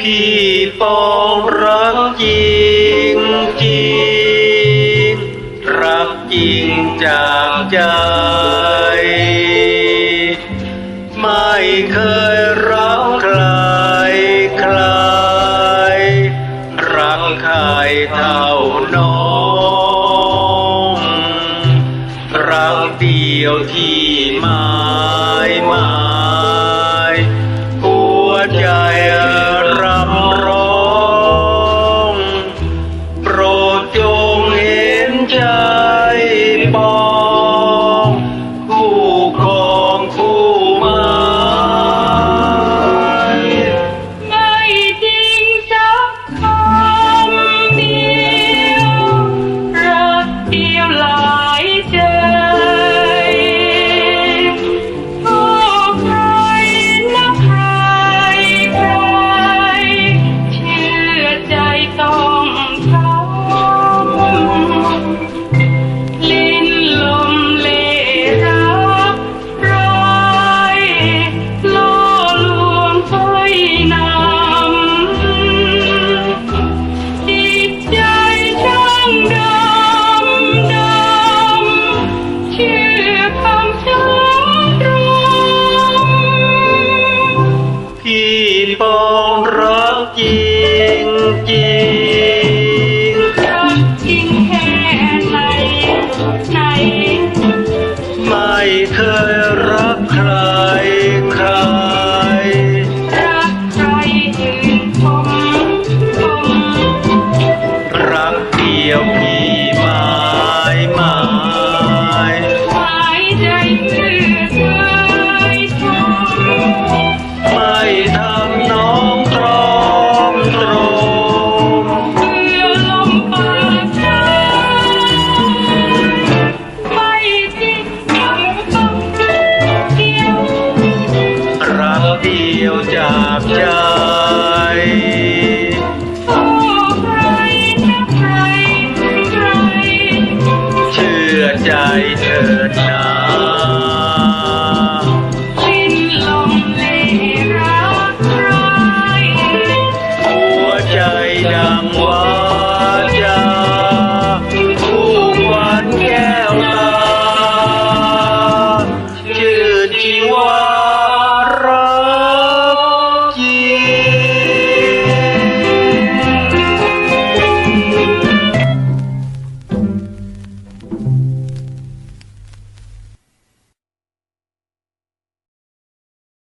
พี่ปองรักจริงจริงรักจริงจากใจ ไม่เคยรักใครใคร รักใครเท่าน้องรักเดียวที่ไม่ไม่หัวใจ Ram จริงรักจริงแค่ไหนไหน ไม่เคยรักใคร จากใจเชื่อใจเธอนะ